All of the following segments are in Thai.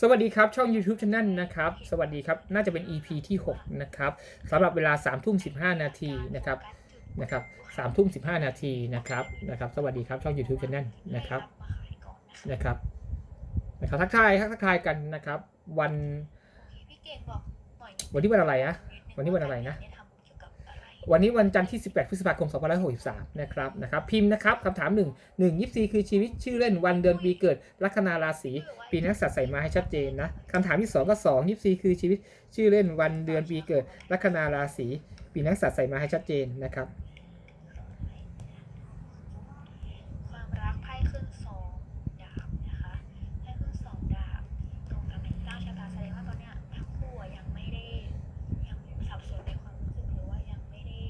สวัสดีครับช่อง YouTube Channel นะครับ สวัสดีครับน่าจะเป็น EP ที่6นะครับสำหรับเวลา3ทุ่ม15 นาทีนะครับนะครับ3ทุ่ม15นาทีนะครับนะครับ สวัสดีครับช่อง YouTube Channel นะครับนะครับนะครับทักทายทักทายกันนะครับ วันพี่เก่งบอกหน่อยวันนี้วันอะไรอะวันนี้วันอะไรนะทำเกี่ย วันนี้วันจันทร์ที่ 18 พฤษภาคม 2563 นะครับนะครับ พิมพ์นะครับคำถาม 1 1 24 คือชีวิตชื่อเล่นวันเดือนปีเกิด ลัคนาราศีปีนักษัตรใส่มาให้ชัดเจนนะคำถามที่ 2 ก็ 2 24 คือชีวิตชื่อเล่นวันเดือนปีเกิด ลัคนาราศีปีนักษัตรใส่มาให้ชัดเจนนะครับ ความรักไพ่ขึ้นสองดาบนะคะไพ่ขึ้นสองดาบตรงกับเป็นเจ้าชะตาแสดงว่าตอนเนี้ยทั้งคู่อะยังไม่ได้ยังสับสนในความรู้สึกหรือว่ายังไม่ได้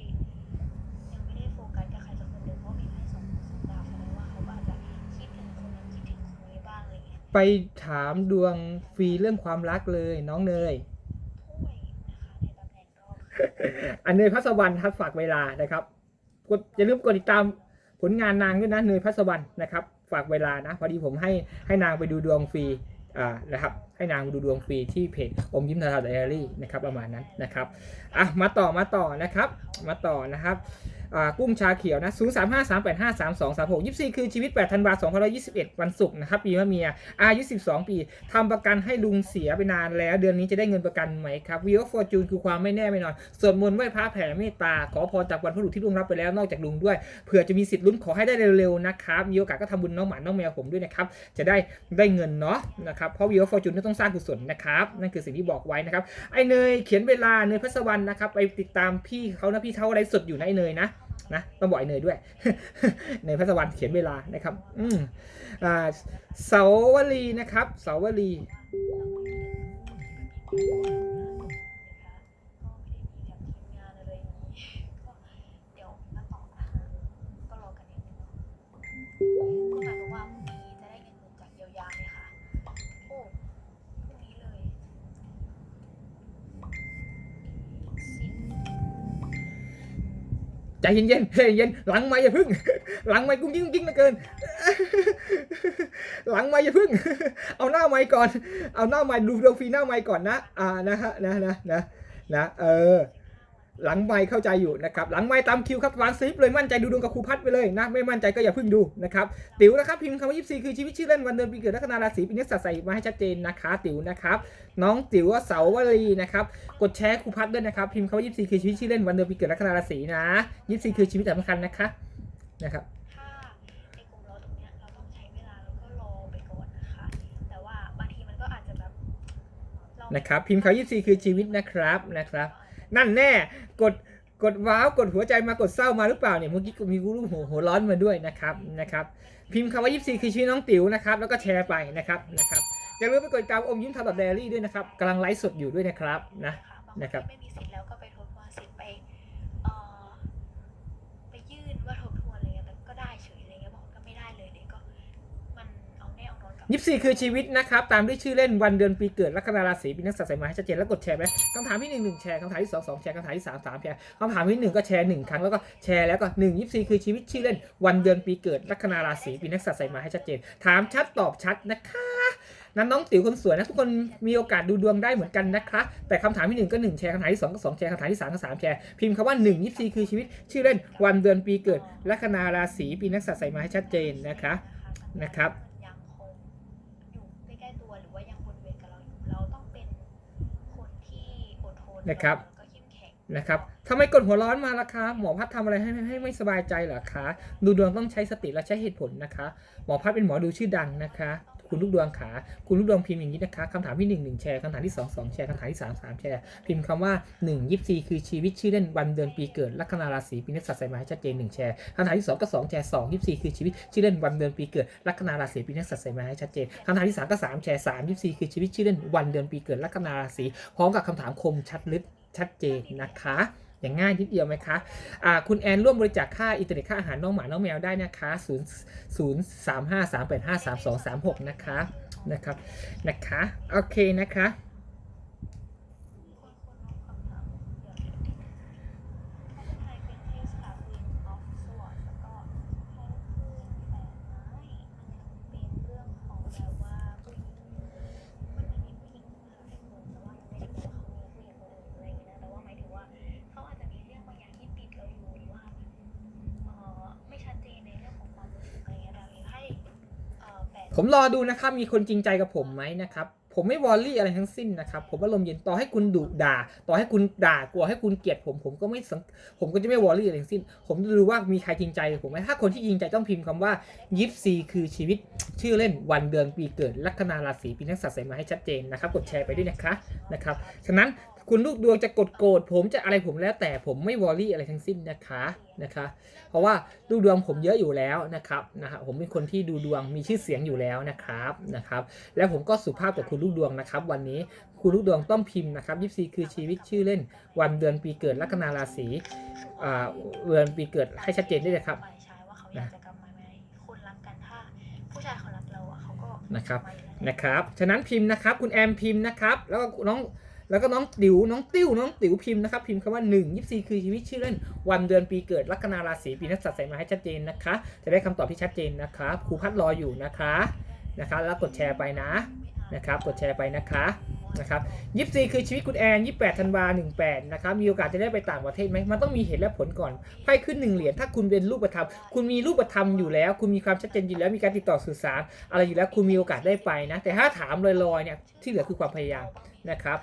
ยังไม่ได้โฟกัสกับใครสักคนเดียวเพราะมีไพ่สองสองดาบแสดงว่าเขาก็อาจจะคิดถึงคนนั้นคิดถึงคนนี้บ้างอะ ไปถามดวงฟรีเรื่องความรักเลยน้องเนย อันเนยพัสวรรณครับฝากเวลานะครับกดอย่าลืมกดติดตามผลงานนางด้วยนะเนยพัสวรรณนะครับ ฝากเวลานะ พอดีผมให้ให้นางไปดูดวงฟรีอ่านะครับ ให้นางดูดวงฟรีที่เพจอมยิ้มทาราไดอารี่นะครับประมาณนั้นนะครับอะมาต่อมาต่อนะครับ มาต่อนะครับ กุ้งชาเขียวนะ0 3 5 3 8 5 3 2 3 6 24 คือชีวิต 8 ธันวาคม2021 วันศุกร์นะครับ ปีมะเมีย อายุ 12 ปีทำประกันให้ลุงเสียไปนานแล้ว เดือนนี้จะได้เงินประกันไหมครับวีโอฟอร์จูนคือความไม่แน่ไม่นอนสวดมนต์ไหว้พระแผ่เมตตา ขอพรจากวันพระบุรุษที่ลุงรับไปแล้วนอกจากลุงด้วยเผื่อจะมีสิทธิ์ลุ้นขอให้ได้เร็วๆนะครับมีโอกาสก็ทำบุญน้องหมาน้องแมวผมด้วยนะครับจะได้ได้เงินเนาะนะครับเพราะวีโอฟอร์จูนต้องสร้างกุศลนะครับนั่นคือสิ่งที่บอกไว้นะครับไอเนยเขียนเวลาเนยพัสวรรณนะครับไปติดตามพี่เขานะพี่เขาไลฟ์สดอยู่นะไอเนยนะ นะต้องบอกไอเนยด้วยเนยพัสวรรค์เขียนเวลานะครับ อืมอ่าเสาวลีนะครับ เสาวลี ใจเย็นๆใจเย็นหลังไม่อย่าพึ่ง หลังไม่กุ้งกิ้งกุ้งกิ้งเหลือเกิน หลังไม่อย่าพึ่ง เอาหน้าไม้ก่อน เอาหน้าไม้ดูดฟีหน้าไม้ก่อนนะ อ่านะฮะนะนะนะนะเออ หลังไม้เข้าใจอยู่นะครับหลังไม้ตามคิวครับวางซิปเลยมั่นใจดูดวงกับครูพัดไปเลยนะไม่มั่นใจก็อย่าเพึ่งดูนะครับติ๋วนะครับพิมพ์คำว่า24คือชีวิตชื่อเล่นวันเดือนปีเกิดลัคนาราศีปีนักษัตริย์ใส่มาให้ชัดเจนนะคะติ๋วนะครับน้องติ๋วเสาวลีนะครับกดแชร์ครูพัดด้วยนะครับพิมพ์คำว่า24คือชีวิตชื่อเล่นวันเดือนปีเกิดลัคนาราศีนะ24คือชีวิตสำคัญนะคะนะครับนกลุ่มเราตรงเนี้ยเราต้องใช้เวลาแล้วก็รอไปก่อนนะคะแต่ว่าบางทีมันก็อาจจะแบบเรานะครับพิมพ์คำว่า24คือชีวิตนะครับนะครับ นั่นแน่กดกดว้าวกดหัวใจมากดเศร้ามาหรือเปล่าเนี่ยเมื่อกี้มีรูปหัวหัวร้อนมาด้วยนะครับนะครับ พิมพ์คำว่า 24 คือชื่อน้องติ๋วนะครับ แล้วก็แชร์ไปนะครับนะครับอย่าลืมไปกดติดตามอมยิ้มทำแบบเดลี่ด้วยนะครับกำลังไลฟ์สดอยู่ด้วยนะครับนะนะครับไม่มีสิทธิ์แล้วก็ไปทบว่าสิทธิ์ไปเอ่อไปยื่นว่าทบทวนอะไรเงี้ยแต่ก็ได้เฉยอะไรเงี้ยบางคนก็ไม่ได้เลยเนี่ยก็มันเอา แน่เอานอนกับสี่คือชีวิตนะครับ ตามด้วยชื่อเล่นวันเดือนปีเกิดลัคนาราศีปีนักษัตรใส่มาให้ชัดเจนแล้วกดแชร์ไหมคำถามที่หนึ่งหนึ่งแชร์คำถามที่สองสองแชร์คำถามที่สามสามแชร์คำถามที่หนึ่งก็แชร์หนึ่งครั้งแล้วก็แชร์แล้วก็หนึ่งยี่สี่คือชีวิตชื่อเล่นวันเดือนปีเกิดลัคนาราศีปีนักษัตรใส่มาให้ชัดเจน ถามชัดตอบชัดนะคะนั้นน้องติ๋วคนสวยนะทุกคนมีโอกาสดูดวงได้เหมือนกันนะคะแต่คำถามที่หนึ่งก็หนึ่งแชร์คำถามที่สองก็สองแชร์คำถามที่สามก็สามแชร์ พิมพ์คำว่าหนึ่งคือชีวิต ชื่อเล่นวันเดือนปีเกิดลัคนาราศีปีนักษัตริย์ใส่มาให้ชัดเจนนะคะนะครับ มันยังคงอยู่ใกล้ๆตัวหรือว่ายังวนเวียนกับเราอยู่เราต้องเป็นคนที่อดท นนะครับแล้วก็เข้มแข็งนะครับทำไมกดหัวร้อนมาล่ะคะ หมอพัดทำอะไรให้ให้ไม่สบายใจเหรอคะ ดูดวงต้องใช้สติและใช้เหตุผลนะคะ หมอพัดเป็นหมอดูชื่อดังนะคะ คุณลูกดวงขา คุณลูกดวงพิมพ์อย่างนี้นะคะคำถามที่1 1แชร์คำถามที่ 2 2 แชร์คำถามที่ 3 3 แชร์ พิมพ์คำว่า1 24 คือชีวิตชื่อเล่นวันเดือนปีเกิดลัคนาราศีปีนักษัตรใส่มาให้ชัดเจน1แชร์คำถามที่2ก็2แชร์2 24 คือชีวิตชื่อเล่นวันเดือนปีเกิดลัคนาราศีปีนักษัตรใส่มาให้ชัดเจนคำถามที่3ก็3แชร์3 24 คือชีวิตชื่อเล่นวันเดือนปีเกิดลัคนาราศีพร้อมกับคำถามคมชัดลึกชัดเจนนะคะ อย่างง่ายนิดเดียวไหมคะะคุณแอนร่วมบริจาคค่าอินเทอร์เน็ตค่าอาหารน้องหมาน้องแมวได้นะคะ0 0 3 5 3 8 5 3 2 3 6 นะคะนะครับนะคะโอเคนะคะ คนคนน้องคำถามเดี๋ยวข้อสุดท้ายเป็นเทสค่ะ Queen of Swords แล้วก็ให้ขึ้นแปดไม้มันยังเป็นเรื่องของแบบว่าผู้หญิงมันยัง ผมรอดูนะครับ มีคนจริงใจกับผมไหมนะครับ ผมไม่วอลลี่อะไรทั้งสิ้นนะครับ ผมอารมณ์เย็นต่อให้คุณดุด่า ต่อให้คุณด่ากลัวให้คุณเกลียดผมผมก็ไม่สังผมก็จะไม่วอลลี่อะไรทั้งสิ้น ผมจะดูว่ามีใครจริงใจกับผมไหมถ้าคนที่จริงใจต้องพิมพ์คำว่ายิปซีคือชีวิต ชื่อเล่นวันเดือนปีเกิดลัคนาราศีปีนักษัตริย์ใส่มาให้ชัดเจนนะครับ กดแชร์ไปด้วยนะคะนะครับฉะนั้น คุณลูกดวงจะกดโกรธผมจะอะไรผมแล้วแต่ผมไม่วอรี่อะไรทั้งสิ้นนะคะนะคะ เพราะว่าลูกดวงผมเยอะอยู่แล้วนะครับนะครับผมเป็นคนที่ดูดวงมีชื่อเสียงอยู่แล้วนะครับนะครับ แล้วผมก็สุภาพกับคุณลูกดวงนะครับ วันนี้คุณลูกดวงต้องพิมพ์นะครับยิปซีคือชีวิตชื่อเล่น วันเดือนปีเกิดลัคนาราศีอ่าเดือนปีเกิดให้ชัดเจนด้วยนะครับฝ่ายชายว่าเขาอยากจะกลับมาไหมคนรักกันถ้าผู้ชายเขารักเราอะเขาก็นะครับมาอยู่แล้วนะครับ ฉะนั้นพิมพ์นะครับ คุณแอมพิมพ์นะครับ แล้วก็น้อง แล้วก็น้องติ๋วน้องติ้วน้องติ๋วพิมพ์นะครับพิมพ์คำว่า1 24 คือชีวิตชื่อเล่น วันเดือนปีเกิดลัคนาราศีปีนักษัตว์ใส่มาให้ชัดเจนนะคะ จะได้คำตอบที่ชัดเจนนะคะครูพัดรออยู่นะคะนะคะแล้วกดแชร์ไปนะนะครับกดแชร์ไปนะคะนะครับยิปซีคือชีวิตคุณแอน28ธันวา18นะครับ มีโอกาสจะได้ไปต่างประเทศไหมมันต้องมีเหตุและผลก่อน ไพ่ขึ้นหนึ่งเหรียญ ถ้าคุณเป็นรูปธรรม คุณมีรูปธรรมอยู่แล้ว คุณมีความชัดเจนอยู่แล้ว มีการติดต่อสื่อสาร อะไรอยู่แล้ว คุณมีโอกาสได้ไปนะ แต่ถ้าถามลอยๆเนี่ย ที่เหลือคือความพยายามนะครับ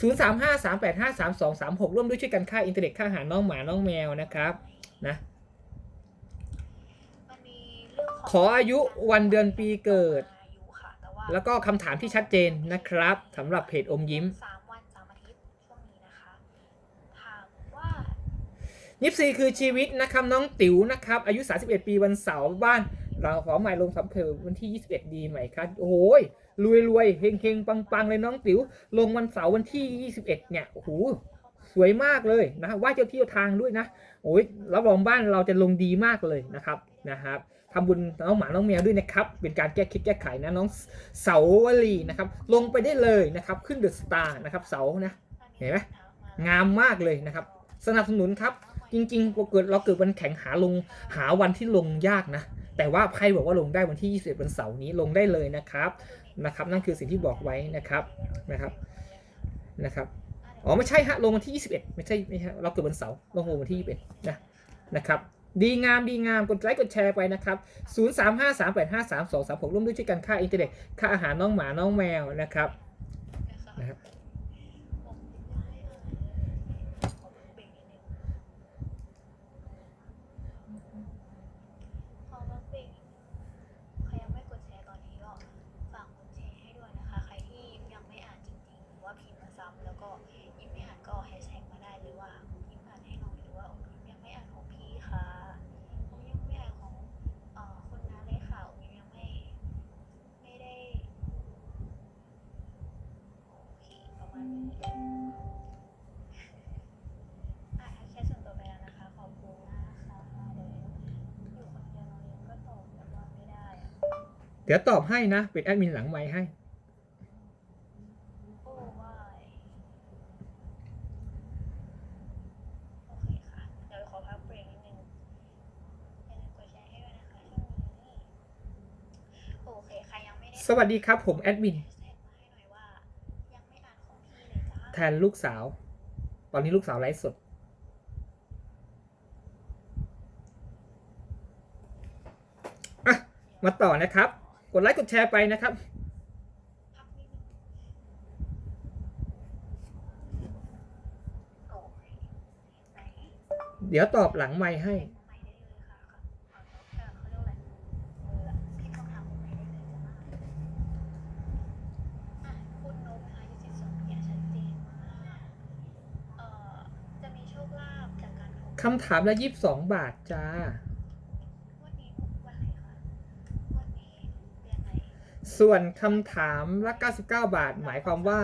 0 3 5 3 8 5 3 2 3 6 ร่วมด้วยช่วยกันค่าอินเทอร์เน็ตค่าอาหารน้องหมาน้องแมวนะครับนะมันมีเรื่องของขออายุวันเดือนปีเกิดอายุค่ะแต่ว่าแล้วก็คำถามที่ชัดเจนนะครับสำหรับเพจอมยิ้มสามวันสามอาทิตย์ช่วงนี้นะคะถามว่ายิปซีคือชีวิตนะครับน้องติ๋วนะครับ อายุ 31 ปีวันเสาร์บ้านเราขอใหม่ลงสัมเพอวันที่ 21 ดีไหมครับ โอ้ย รวยรวยเฮงเฮงปังปังเลยน้องติ๋ว ลงวันเสาร์วันที่ 21 เนี่ยโอ้โหสวยมากเลยนะว่าเจ้าที่เจ้าทางด้วยนะโอ้ยรับรองบ้านเราจะลงดีมากเลยนะครับนะครับทำบุญน้องหมาน้องแมวด้วยนะครับ เป็นการแก้คิดแก้ไขนะน้องเสาวลีนะครับ ลงไปได้เลยนะครับ ขึ้นเดอะสตาร์นะครับเสานะเห็นไหมงามมากเลยนะครับ สนับสนุนครับจริงๆเราเกิดเราเกิดวันแข่งหาลงหาวันที่ลงยากนะ แต่ว่าไพ่บอกว่าลงได้วันที่ 21วันเสาร์นี้ลงได้เลยนะครับ นะครับ นั่นคือสิ่งที่บอกไว้นะครับนะครับนะครับอ๋อไม่ใช่ฮะลงวันที่ 21 ไม่ใช่ไม่ใช่เราเกิดวันเสาร์ลงวันที่ 21 นะนะครับดีงามดีงามกดไลค์กดแชร์ไปนะครับ 0 3 5 3 8 5 3 2 3 6 ร่วมด้วยช่วยกันค่าอินเทอร์เน็ตค่าอาหารน้องหมาน้องแมวนะครับนะครับ ขอมาเบรกใครยังไม่กดแชร์ตอนนี้ก็ฝากกดแชร์ให้ด้วยนะคะ ใครที่ยังไม่อ่านจริงๆหรือว่าพิมพ์มาซ้ำแล้วก็ยิ้มไม่อ่านก็แฮชแท็กมาได้หรือว่ายิ้มอ่านให้หน่อยหรือว่ายิ้มยังไม่อ่านของพี่ค่ะผมยังไม่อ่านของเอ่อคุณน้าเลยค่ะผมยังไม่ไม่ได้โอเคประมาณนี้อะทักแชทส่วนตัวไปแล้วนะคะ ขอบคุณมากค่ะเดี๋ยวอยู่คนเดียวน้องยิ้มก็ตอบแต่ว่าไม่ได้อะ เดี๋ยวตอบให้นะ เป็นแอดมินหลังไมค์ให้ โอ้วายโอเคค่ะ เดี๋ยวขอพักเบรกนิดนึงอย่าลืมกดแชร์ให้ด้วยนะคะช่วงนี้โอเคใครยังไม่ได้สวัสดีครับ ผมแอดมิน แท็กมาให้หน่อยว่า ยังไม่อ่านของพี่เลยจ้า แทนลูกสาว ตอนนี้ลูกสาวไลฟ์สด อะ มาต่อนะครับ กดไลค์กดแชร์ไปนะครับพักนิดนึงโอเคไหนเดี๋ยวตอบหลังไมค์ให้ไม่ได้เลยค่ะค่ะเอ่อเขาเรียกว่าอะไรเออพี่ต้องถามผมไม่ได้เลยจ้าอะคุณนกนะคะยี่สิบสองเนี่ยชัดเจนมากเอ่อจะมีโชคลาภจากการถูกคำถามละยีิบสองบาทจ้า วันนี้วันไหนคะวันนี้เดือนไหน ส่วนคำถามละ99 บาท หมายความว่า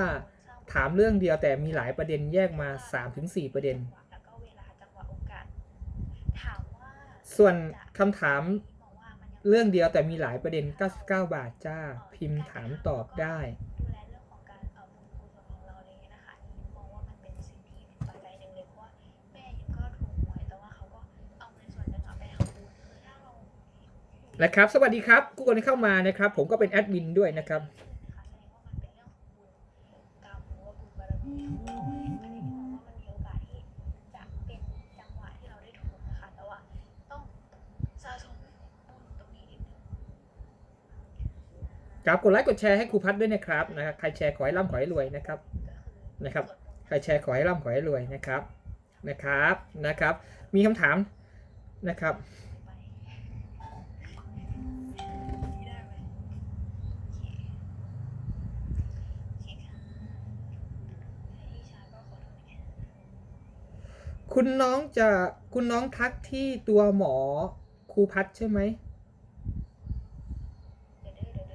ถามเรื่องเดียวแต่มีหลายประเด็นแยกมา 3-4 ประเด็นแล้วก็เวลาจังหวะโอกาสถามว่าส่วนคำถามเรื่องเดียวแต่มีหลายประเด็น 99 บาทจ้า พิมพ์ถามตอบได้ นะครับ สวัสดีครับทุกคนที่เข้ามานะครับ ผมก็เป็นแอดมินด้วยนะครับคะแสดงว่ามันเป็นเรื่องของบุญกรรมหรือว่าบุญบารมีของเราอะไรอย่างเงี้ยมองว่ามันมีโอกาสที่จะเป็นจังหวะที่เราได้ถูกนะคะแต่ว่าต้องสะสมบุญตรงนี้นิดนึงครับกดไลค์กดแชร์ให้ครูพัดด้วยนะครับนะครับใครแชร์ขอให้ร่ำขอให้รวยนะครับนะครับ ใครแชร์ขอให้ร่ำขอให้รวยนะครับนะครับนะครับ มีคำถามนะครับ คุณน้องจะคุณน้องทักที่ตัวหมอครูพัดใช่ไหมเดี๋ยวเด้อเดี๋ยวเด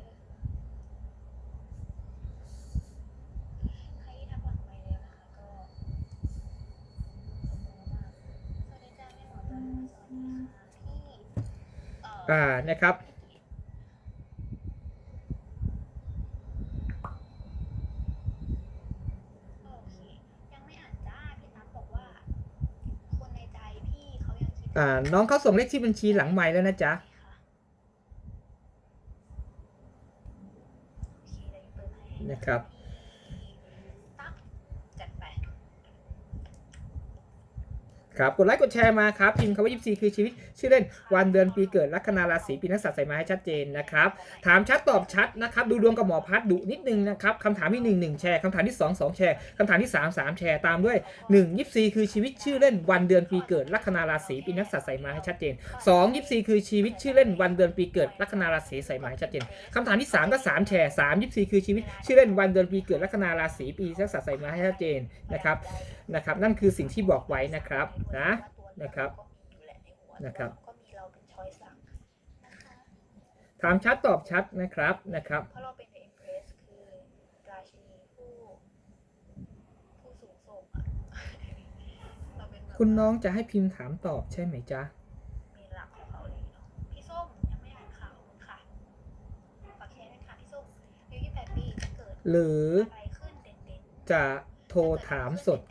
้ อ่าน้องเขาส่งเลขที่บัญชีหลังใหม่แล้วนะจ๊ะนะครับ ตั๊บจัดไป ครับ กดไลค์กดแชร์มาครับพิมพ์คำว่า24คือชีวิต ชื่อเล่นวันเดือนปีเกิดลัคนาราศีปีนักษัตริย์ใส่มาให้ชัดเจนนะครับ ถามชัดตอบชัดนะครับ ดูดวงกับหมอพัดดุนิดนึงนะครับคำถามที่1 1แชร์คำถามที่2 2แชร์คำถามที่3 3แชร์ตามด้วย1 24คือชีวิตชื่อเล่นวันเดือนปีเกิดลัคนาราศีปีนักษัตริย์ใส่มาให้ชัดเจน2 24คือชีวิตชื่อเล่นวันเดือนปีเกิดลัคนาราศีใส่มาให้ชัดเจนคำถามที่3ก็3แชร์3 24คือชีวิตชื่อเล่นวันเดือนปีเกิดลัคนาราศีปีนักษัตริย์ใส่มาให้ชัดเจนนะครับนะครับนั่นคือสิ่งที่บอกไว้นะครับนะนะครับนะครับก็มีเราเป็นช้อยส์หลักนะคะถามชัดตอบชัดนะครับนะครับเพราะเราเป็น The Empress คือราชินีผู้ผู้สูงส่งอะเราเป็นแบบคุณน้องจะให้พิมพ์ถามตอบใช่ไหมจ๊ะมีหลักของเขาเลยเนาะพี่ส้มยังไม่อ่านข่าวคุณค่ะฝากแชร์ด้วยค่ะพี่ส้มอายุ28ปีจะเกิดหรืออะไรขึ้นเด่นๆจะโทรถามสด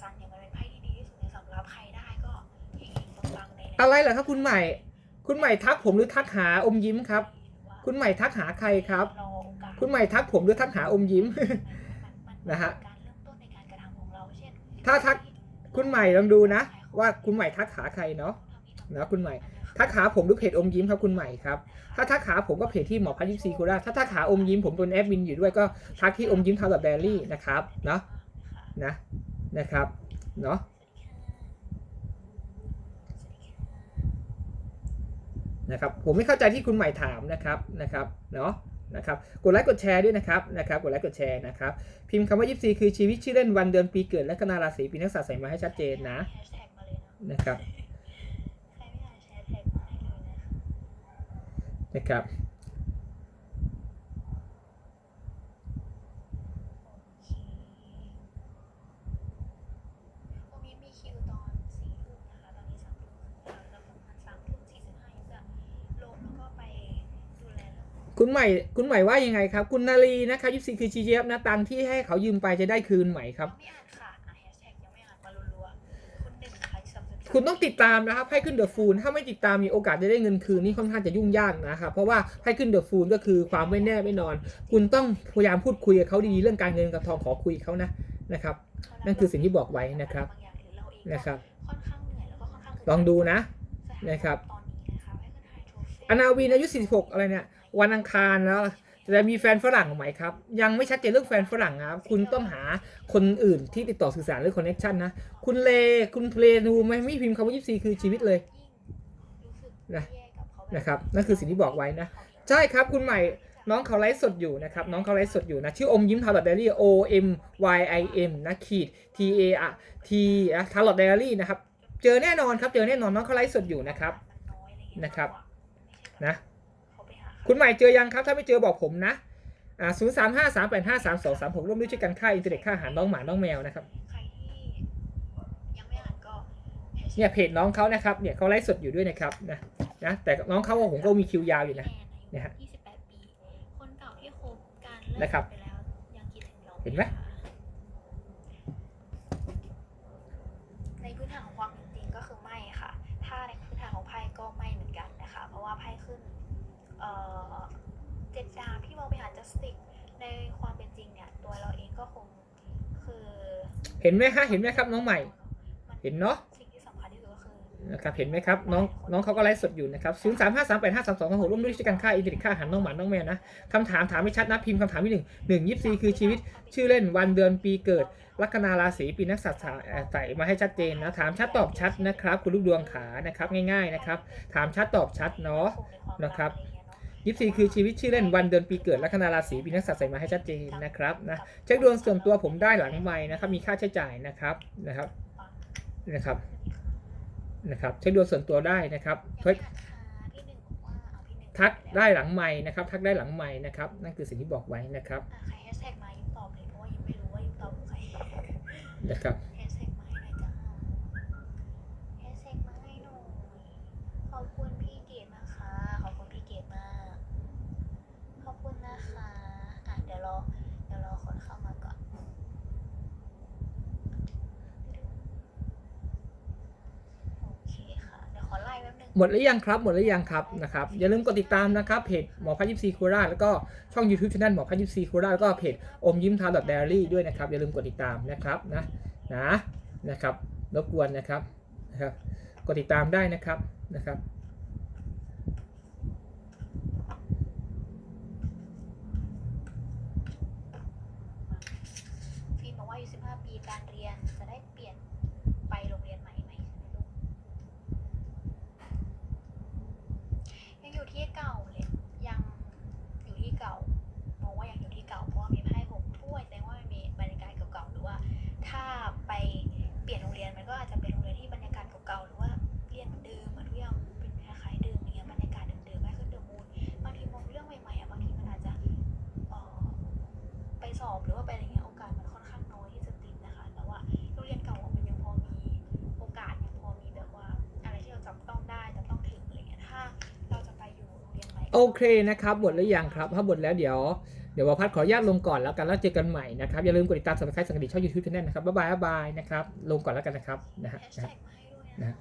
ซันเนี่ยมันเป็นไพ่ที่ดีที่สุดในสำหรับใครได้ก็เฮงๆปังๆในอะไรเหรอครับคุณใหม่ คุณใหม่ทักผมหรือทักหาอมยิ้มครับ คุณใหม่ทักหาใครครับ รอโอกาสคุณใหม่ทักผมหรือทักหาอมยิ้มนะฮะ การเริ่มต้นในการกระทำของเราเช่นถ้าทักคุณใหม่ลองดูนะ ว่าคุณใหม่ทักหาใครเนาะ นะคุณใหม่ ทักหาผมหรือเพจอมยิ้มครับคุณใหม่ครับ ถ้าทักหาผมก็เพจที่หมอพันยิปซีโคราชถ้าทักหาอมยิ้มผมเป็นแอดมินอยู่ด้วยก็ทักที่อมยิ้มทาวแบบแดรี่นะครับเนาะนะ นะครับเนาะนะครับผมไม่เข้าใจที่คุณใหม่ถามนะครับนะครับเนาะนะครับกดไลค์กดแชร์ด้วยนะครับนะครับกดไลค์กดแชร์นะครับพิมพ์คำว่ายิปซีคือชีวิตชื่อเล่นวันเดือนปีเกิดและคณาราศีปีนักษัตรใส่มาให้ชัดเจนนะนะครับนะครับ โอเควันนี้มีคิวตอนสี่ทุ่มนะคะ ตอนนี้สามทุ่มครึ่งแล้วแล้วประมาณสามทุ่มสี่สิบห้ายังจะลงแล้วก็ไปดูแลเรื่อง คุณใหม่คุณใหม่ว่ายังไงครับ คุณนาลีนะครับยิปซีคือชีเจฟนะตังค์ที่ให้เขายืมไปจะได้คืนใหม่ครับยังไม่อ่านค่ะอะแฮชแท็กยังไม่อ่านมารัวๆคุณหนึ่งค่ะสับสนคุณต้องติดตามนะครับให้ขึ้นเดอะฟูลถ้าไม่ติดตามมีโอกาสจะได้เงินคืนนี่ค่อนข้างจะยุ่งยากนะครับเพราะว่าให้ขึ้นเดอะฟูลก็คือความไม่แน่ไม่นอน คุณต้องพยายามพูดคุยกับเขาดีๆเรื่องการเงินกับทองขอคุยกับเขานะนะครับ นั่นคือสิ่งที่บอกไว้นะครับางอย่างหรือเราเองก็นะครับ ค่อนข้างเหนื่อยแล้วก็ค่อนข้างลองดูนะ นะครับ ตอนนี้นะคะให้ขึ้นไฮโทรเฟอนาวินอายุ 46 อะไรเนี่ย วันอังคารแล้วจะมีแฟนฝรั่งไหมครับ ยังไม่ชัดเจนเรื่องแฟนฝรั่งนะครับคุณต้องหาคนอื่นที่ติดต่อสื่อสารหรือคอนเน c ชันนะ คุณเลคุณเพลนูไม่ไม่พิมพ์คำว่า24คือชีวิตเลยนะนะครับนั่นคือสิ่งที่บอกไว้นะ ใช่ครับคุณใหม่น้องเขาไลฟ์สดอยู่นะครับ น้องเขาไลฟ์สดอยู่นะ ชื่ออมยิ้มทาร์ลอตเดลี่ O M Y I M นะขีด T A R T ทาร์ลอตเดลี่นะครับ เจอแน่นอนครับ เจอแน่นอนน้องเขาไลฟ์สดอยู่นะครับนะครับนะ คุณใหม่เจอยังครับ ถ้าไม่เจอบอกผมนะอ่าศูนย์สามห้าสามแปดห้าสามสองสามหกร่วมด้วยช่วยกันค่าอินเทอร์เน็ตค่าอาหารน้องหมาน้องแมวนะครับใครที่ยังไม่อ่านก็เนี่ยเพจน้องเขานะครับเนี่ยเขาไลฟ์สดอยู่ด้วยนะครับนะนะแต่น้องเขาผมก็มีคิวยาวอยู่นะเนี่ยฮะ28ปีคนเก่าที่คบกันเลิกนะครับไปแล้วยังคิดถึงเราเห็นไหมในพื้นฐานของความเป็นจริงก็คือไม่ค่ะ ถ้าในพื้นฐานของไพ่ก็ไม่เหมือนกันนะคะ เพราะว่าไพ่ขึ้น เอ่อเจ็ดดาบที่มองไปหาจัสติกในความเป็นจริงเนี่ย ตัวเราเองก็คงคือเห็นไหมคะเห็นไหมครับน้องใหม่ เห็นเนาะสิ่งที่สำคัญที่สุดก็คือนะครับเห็นไหมครับน้องน้องเขาก็ไลฟ์สดอยู่นะครับศูนย์สามห้าสามแปดห้าสามสองหกร่วมด้วยช่วยกันฆ่าอินเทอร์เน็ตฆ่าอาหันน้องหมาน้องแมวนะคำถามถามไม่ชัดนะพิมพ์คำถามที่หนึ่งหนึ่งยี่สิบคือชีวิต ชื่อเล่นวันเดือนปีเกิด ลัคนาราศีปีนักสัตว์ใส่มาให้ชัดเจนนะ ถามชัดตอบชัดนะครับ คุณลูกดวงขานะครับง่ายๆนะครับ ถามชัดตอบชัดเนาะนะครับ ยี่สิบคือชีวิตชื่อเล่นวันเดือนปีเกิดลัคนาราศีปีนักสัตว์ใส่มาให้ชัดเจนนะครับนะเช็คดวงส่วนตัวผมได้หลังไม้นะครับมีค่าใช้จ่ายนะครับนะครับนะครับนะครับเช็คดวงส่วนตัวได้นะครับเฮ้ยพี่หนึ่งบอกว่าเอาพี่หนึ่งทักได้หลังไม้นะครับ ทักได้หลังไม้นะครับ นั่นคือสิ่งที่บอกไว้นะครับอะใครแฮชแท็กมายิ้มตอบเลยเพราะว่ายิ้มไม่รู้ว่ายิ้มตอบใครนะครับ แฮชแท็กมาให้หน่อยจ้าแฮชแท็กมาให้หน่อยขอบคุณพี่เกดนะคะ ขอบคุณพี่เกดมาก ขอบคุณนะคะอะเดี๋ยวรอเดี๋ยวรอคนเข้ามาก่อน โอเคค่ะ เดี๋ยวขอไล่แป๊บนึง หมดหรือยังครับ หมดหรือยังครับนะครับ อย่าลืมกดติดตามนะครับเพจหมอพัชยิปซีโคราชแล้วก็ช่อง YouTube channel หมอพัชยิปซีโคราชแล้วก็เพจอมยิ้มทาดอทเดลี่ด้วยนะครับ อย่าลืมกดติดตามนะครับนะนะนะครับรบกวนนะครับนะครับ กดติดตามได้นะครับนะครับ โอเคนะครับบทหรือยังครับ ถ้าบทแล้วเดี๋ยว เดี๋ยววพัดขออนุญาตลงก่อนแล้วกันแล้วเจอกันใหม่นะครับ อย่าลืมกดติดตามสับสไครต์สังกัดช่องยูทูบช anel นะครับบ๊ายบายบ๊ายบายนะครับ ลงก่อนแล้วกันนะครับนะฮะแฮชนะ